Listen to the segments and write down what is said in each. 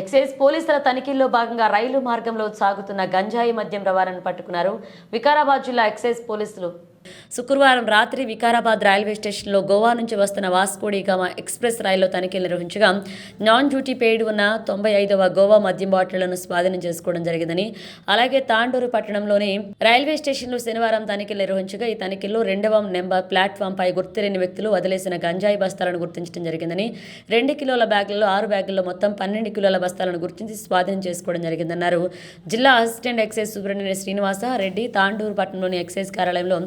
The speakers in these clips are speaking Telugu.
ఎక్సైజ్ పోలీసుల తనిఖీల్లో భాగంగా రైలు మార్గంలో సాగుతున్న గంజాయి మద్యం రవాణాను పట్టుకున్నారు వికారాబాద్ జిల్లా ఎక్సైజ్ పోలీసులు. శుక్రవారం రాత్రి వికారాబాద్ రైల్వే స్టేషన్లో గోవా నుంచి వస్తున్న వాస్కోడిగామ ఎక్స్ప్రెస్ రైల్లో తనిఖీలు నిర్వహించగా నాన్ డ్యూటీ పెయిడ్ ఉన్న తొంభై ఐదవ గోవా మద్యం బాటిళ్ళను స్వాధీనం చేసుకోవడం జరిగిందని అలాగే తాండూరు పట్టణంలోని రైల్వే స్టేషన్లో శనివారం తనిఖీలు నిర్వహించగా ఈ తనిఖీల్లో రెండవ నెంబర్ ప్లాట్ఫామ్ పై గుర్తులేని వ్యక్తులు వదిలేసిన గంజాయి బస్తాలను గుర్తించడం జరిగిందని రెండు కిలోల బ్యాగుల్లో ఆరు బ్యాగుల్లో మొత్తం పన్నెండు కిలోల బస్తాలను గుర్తించి స్వాధీనం చేసుకోవడం జరిగిందన్నారు. జిల్లా assistant excise superintendent Srinivasa Reddy Tandur పట్టణంలోని ఎక్సైజ్ కార్యాలయంలో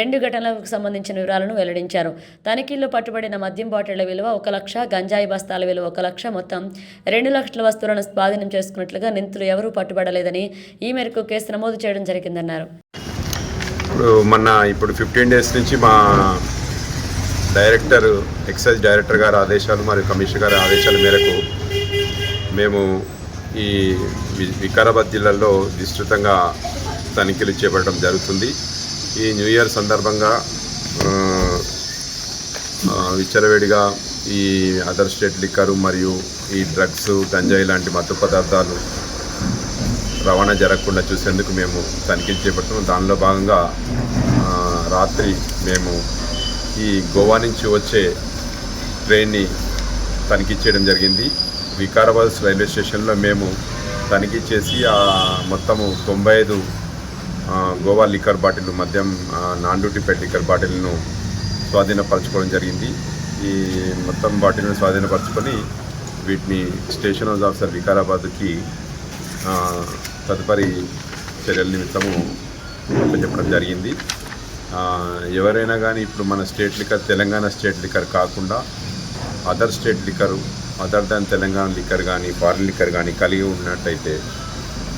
రెండు రెండు ఘటనలకు సంబంధించిన వివరాలను వెల్లడించారు. తనిఖీల్లో పట్టుబడిన మద్యం బాటిళ్ళ విలువ ఒక లక్ష గంజాయి బస్తాల విలువ ఒక లక్ష మొత్తం. రెండు లక్షల వస్తువులను స్వాధీనం చేసుకున్నట్లుగా నిందితులు ఎవరూ పట్టుబడలేదని ఈ మేరకు కేసు నమోదు చేయడం జరిగిందన్నారు. ఇప్పుడు మొన్న ఇప్పుడు ఫిఫ్టీన్ డేస్ నుంచి మా డైరెక్టర్ ఎక్సైజ్ డైరెక్టర్ గారి ఆదేశాలు మరియు కమిషనర్ గారి ఆదేశాల మేరకు మేము ఈ వికారాబాద్ జిల్లాలో విస్తృతంగా తనిఖీలు చేపట్టడం జరుగుతుంది. ఈ న్యూ ఇయర్ సందర్భంగా విచ్చలవేడిగా ఈ అదర్ స్టేట్ లిక్కరు మరియు ఈ డ్రగ్స్ గంజాయి లాంటి మత్తు పదార్థాలు రవాణా జరగకుండా చూసేందుకు మేము తనిఖీలు చేపడుతున్నాం. దానిలో భాగంగా రాత్రి మేము ఈ గోవా నుంచి వచ్చే ట్రైన్ని తనిఖీ చేయడం జరిగింది. వికారాబాద్ రైల్వే స్టేషన్లో మేము తనిఖీ చేసి ఆ మొత్తము తొంభై ఐదు గోవా లిక్కర్ బాటిల్ మద్యం నాన్ డ్యూటీ పెట్ లిక్కర్ బాటిల్ను స్వాధీనపరచుకోవడం జరిగింది. ఈ మొత్తం బాటిల్ను స్వాధీనపరచుకొని వీటిని స్టేషన్ హౌస్ ఆఫీసర్ వికారాబాద్కి తదుపరి చర్యల నిమిత్తము చెప్పడం జరిగింది. ఎవరైనా కానీ ఇప్పుడు మన state liquor Telangana state liquor కాకుండా other state liquor other than Telangana liquor కానీ ఫారిన్ లిక్కర్ కానీ కలిగి ఉన్నట్టయితే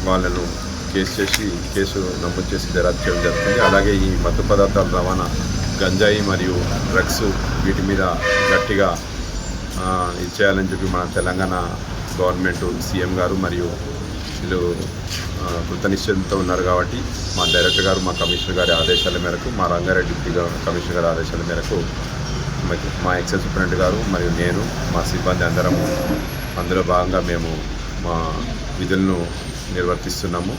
వాళ్ళను కేసు చేసి కేసు నమోదు చేసి దర్యాప్తు చేయడం జరుగుతుంది. అలాగే ఈ మత్తు పదార్థాల రవాణా గంజాయి మరియు డ్రగ్స్ వీటి మీద గట్టిగా ఇది చేయాలని చెప్పి మన తెలంగాణ గవర్నమెంట్ సీఎం గారు మరియు వీళ్ళు కృత నిశ్చయంతో ఉన్నారు కాబట్టి మా డైరెక్టర్ గారు మా కమిషనర్ గారి ఆదేశాల మేరకు మా రంగారెడ్డి డిప్యూటీ కమిషనర్ గారి ఆదేశాల మేరకు మా- ఎక్సైజ్ సూపరింటెండెంట్ గారు మరియు నేను మా సిబ్బంది అందరము అందులో భాగంగా మేము మా విధులను నిర్వర్తిస్తున్నాము.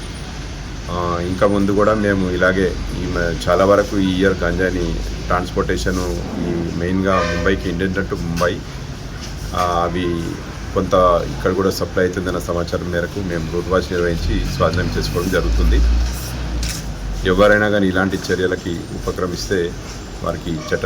ఇంకా ముందు కూడా మేము ఇలాగే ఈ చాలా వరకు ఈ ఇయర్ గంజాని ట్రాన్స్పోర్టేషన్ ఈ మెయిన్గా ముంబైకి ఇండియన్ టు ముంబై అవి కొంత ఇక్కడ కూడా సప్లై అవుతుందన్న సమాచారం మేరకు మేము రూట్ వాచ్ నిర్వహించి స్వాధీనం చేసుకోవడం జరుగుతుంది. ఎవరైనా కానీ ఇలాంటి చర్యలకి ఉపక్రమిస్తే వారికి చట్ట